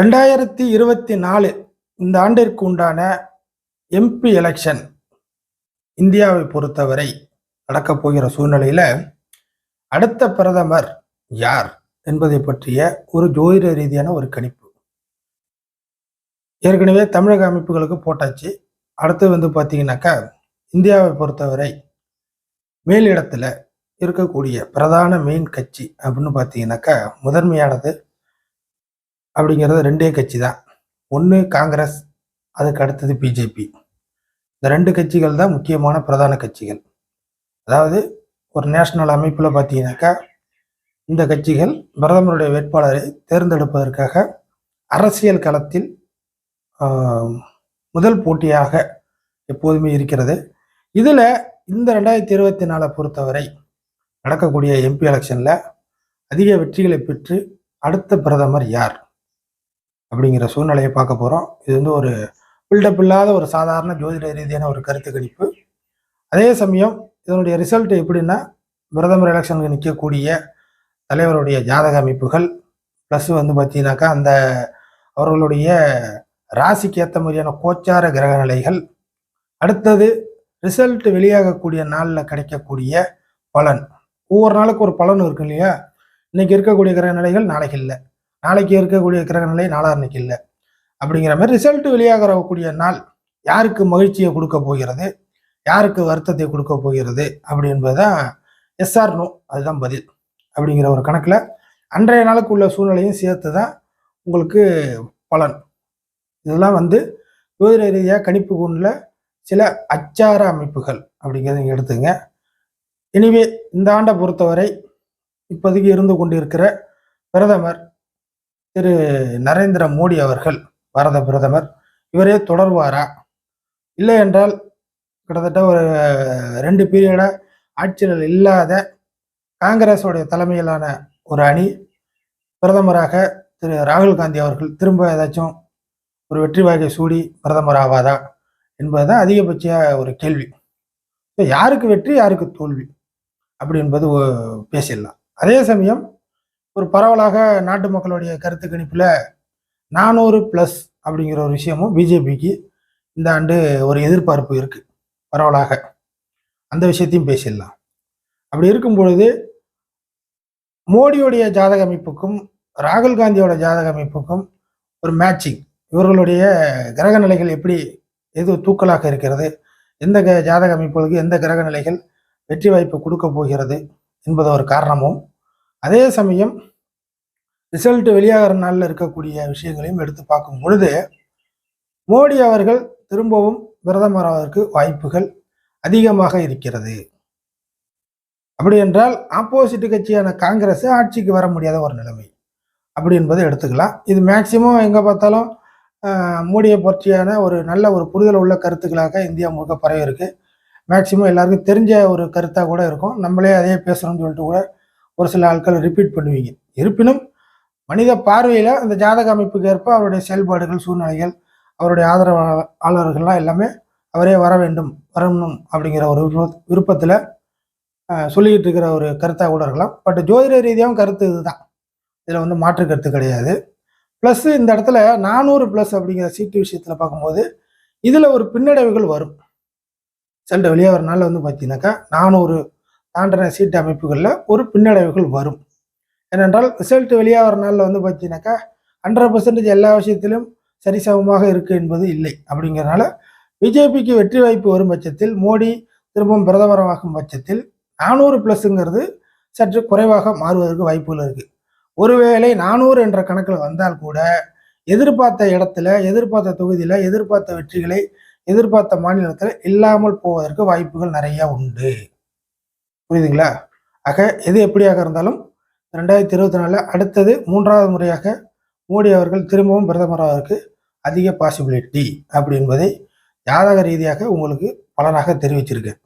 ரெண்டாயிரத்தி இருபத்தி நாலு இந்த ஆண்டிற்கு உண்டான எம்பி எலெக்ஷன் இந்தியாவை பொறுத்தவரை நடக்கப் போகிற சூழ்நிலையில் அடுத்த பிரதமர் யார் என்பதை பற்றிய ஒரு ஜோதிட ரீதியான ஒரு கணிப்பு. ஏற்கனவே தமிழக அமைப்புகளுக்கு போட்டாச்சு. அடுத்து வந்து பார்த்தீங்கன்னாக்கா இந்தியாவை பொறுத்தவரை மேலிடத்தில் இருக்கக்கூடிய பிரதான மெயின் கட்சி அப்படின்னு பார்த்தீங்கன்னாக்கா முதன்மையானது அப்படிங்கிறது ரெண்டே கட்சி தான். ஒன்று காங்கிரஸ் அதுக்கு அடுத்தது பிஜேபி. இந்த ரெண்டு கட்சிகள் தான் முக்கியமான பிரதான கட்சிகள். அதாவது ஒரு நேஷனல் அமைப்பில் பார்த்தீங்கன்னாக்கா இந்த கட்சிகள் பிரதமருடைய வேட்பாளரை தேர்ந்தெடுப்பதற்காக அரசியல் களத்தில் முதல் போட்டியாக எப்போதுமே இருக்கிறது. இதில் இந்த ரெண்டாயிரத்தி இருபத்தி நாலை பொறுத்தவரை நடக்கக்கூடிய எம்பி எலெக்ஷனில் அதிக வெற்றிகளை பெற்று அடுத்த பிரதமர் யார்? அப்படிங்கிற சூழ்நிலையை பார்க்க போகிறோம் இது வந்து ஒரு பில்டப் இல்லாத ஒரு சாதாரண ஜோதிட ரீதியான ஒரு கருத்து கணிப்பு. அதே சமயம் இதனுடைய ரிசல்ட் எப்படின்னா பிரதமர் எலெக்ஷனுக்கு நிற்கக்கூடிய தலைவருடைய ஜாதக அமைப்புகள் ப்ளஸ் வந்து பார்த்தீங்கன்னாக்கா அந்த அவர்களுடைய ராசிக்கு ஏற்ற மாதிரியான கோச்சார கிரக நிலைகள். அடுத்தது ரிசல்ட் வெளியாகக்கூடிய நாளில் கிடைக்கக்கூடிய பலன். ஒவ்வொரு நாளுக்கு ஒரு பலன் இருக்கு இல்லையா? இன்னைக்கு இருக்கக்கூடிய கிரக நிலைகள் நாளைக்கு இல்லை. நாளைக்கு இருக்கக்கூடிய கிரக நிலை நாளான்னைக்கு இல்லை. அப்படிங்கிற மாதிரி ரிசல்ட் வெளியாகக்கூடிய நாள் யாருக்கு மகிழ்ச்சியை கொடுக்க போகிறது? யாருக்கு வருத்தத்தை கொடுக்க போகிறது? அப்படி என்பதுதான் எஸ்ஆர் நோ அதுதான் பதில். அப்படிங்கிற ஒரு கணக்கில் அன்றைய நாளுக்கு உள்ள சூழ்நிலையும் சேர்த்து தான் உங்களுக்கு பலன். இதெல்லாம் வந்து ஜோதிட ரீதியாக கணிப்பு கொண்டுள்ள சில அச்சார அமைப்புகள் அப்படிங்கிறத நீங்கள் எடுத்துங்க. எனவே இந்த ஆண்டை பொறுத்தவரை இப்போதைக்கு இருந்து கொண்டிருக்கிற பிரதமர் திரு நரேந்திர மோடி அவர்கள் பாரத பிரதமர் இவரே தொடர்வாரா? இல்லை என்றால் கிட்டத்தட்ட ஒரு ரெண்டு பீரியடாக ஆட்சியில் இல்லாத காங்கிரஸோடைய தலைமையிலான ஒரு அணி பிரதமராக திரு ராகுல் காந்தி அவர்கள் திரும்ப ஏதாச்சும் ஒரு வெற்றி வாகை சூடி பிரதமர் ஆவாதா என்பதுதான் அதிகபட்ச ஒரு கேள்வி. இப்போ யாருக்கு வெற்றி யாருக்கு தோல்வி? அப்படி என்பது பேசிடலாம். அதே சமயம் ஒரு பரவலாக நாட்டு மக்களுடைய கருத்து கணிப்பில் நானூறு ப்ளஸ் அப்படிங்கிற ஒரு விஷயமும் பிஜேபிக்கு இந்த ஆண்டு ஒரு எதிர்பார்ப்பு இருக்குது பரவலாக. அந்த விஷயத்தையும் பேசிடலாம். அப்படி இருக்கும் பொழுது மோடியுடைய ஜாதக அமைப்புக்கும் ராகுல் காந்தியோட ஜாதக அமைப்புக்கும் ஒரு மேட்சிங் இவர்களுடைய கிரக நிலைகள் எப்படி எது தூக்கலாக இருக்கிறது எந்த க- ஜாதக அமைப்புகளுக்கு எந்த கிரக நிலைகள் வெற்றி வாய்ப்பு கொடுக்க போகிறது என்பது ஒரு காரணமும் அதே சமயம் ரிசல்ட் வெளியாகிற நாளில் இருக்கக்கூடிய விஷயங்களையும் எடுத்து பார்க்கும் பொழுது மோடி அவர்கள் திரும்பவும் பிரதமராவதற்கு வாய்ப்புகள் அதிகமாக இருக்கிறது. அப்படி என்றால் ஆப்போசிட் கட்சியான காங்கிரஸ் ஆட்சிக்கு வர முடியாத ஒரு நிலைமை. அப்படி என்பதை எடுத்துக்கலாம். இது மேக்சிமம் எங்கே பார்த்தாலும் மோடியை பற்றியான ஒரு நல்ல ஒரு புரிதல் உள்ள கருத்துக்களாக இந்தியா முழுக்க பரவி இருக்குது மேக்சிமம் எல்லாருக்கும் தெரிஞ்ச ஒரு கருத்தாக கூட இருக்கும். நம்மளே அதே பேசணும்னு சொல்லிட்டு கூட ஒரு சில ஆட்கள் ரிப்பீட் பண்ணுவீங்க. இருப்பினும் மனித பார்வையில் அந்த ஜாதக அமைப்புக்கு ஏற்ப அவருடைய செயல்பாடுகள் சூழ்நிலைகள் அவருடைய ஆதரவாளர்கள்லாம் எல்லாமே அவரே வர வேண்டும் வரணும் அப்படிங்கிற ஒரு விருப்பத்தில் சொல்லிக்கிட்டு இருக்கிற ஒரு கருத்தாக கூட இருக்கலாம். பட் ஜோதிட ரீதியாகவும் கருத்து இதுதான். இதில் வந்து மாற்று கருத்து கிடையாது. ப்ளஸ் இந்த இடத்துல நானூறு ப்ளஸ் அப்படிங்கிற சீட்டு விஷயத்தில் பார்க்கும்போது இதில் ஒரு பின்னடைவுகள் வரும். செல்ட வெளியே நாளில் வந்து பார்த்தீங்கன்னாக்கா நானூறு தாண்டின சீட்டு அமைப்புகளில் ஒரு பின்னடைவுகள் வரும். ஏனென்றால் ரிசல்ட் வெளியாகிற நாளில் வந்து பார்த்தீங்கன்னாக்கா ஹண்ட்ரட் பர்சன்டேஜ் எல்லா விஷயத்திலும் சரிசமமாக இருக்குது என்பது இல்லை. அப்படிங்கிறனால பிஜேபிக்கு வெற்றி வாய்ப்பு வரும் பட்சத்தில் மோடி திரும்பவும் பிரதமரமாகும் பட்சத்தில் நானூறு ப்ளஸ்ஸுங்கிறது சற்று குறைவாக மாறுவதற்கு வாய்ப்புகள் இருக்குது ஒருவேளை நானூறு என்ற கணக்கில் வந்தால் கூட எதிர்பார்த்த இடத்துல எதிர்பார்த்த தொகுதியில் எதிர்பார்த்த வெற்றிகளை எதிர்பார்த்த மாநிலத்தில் இல்லாமல் போவதற்கு வாய்ப்புகள் நிறையா உண்டு. புரியுதுங்களா? ஆக எது எப்படியாக இருந்தாலும் ரெண்டாயிரத்தி இருபத்தி நாலில் அடுத்தது மூன்றாவது முறையாக மோடி அவர்கள் திரும்பவும் பிரதமராவதற்கு அதிக பாசிபிலிட்டி அப்படி என்பதை ஜாதக ரீதியாக உங்களுக்கு பலனாக தெரிவிச்சிருக்கேன்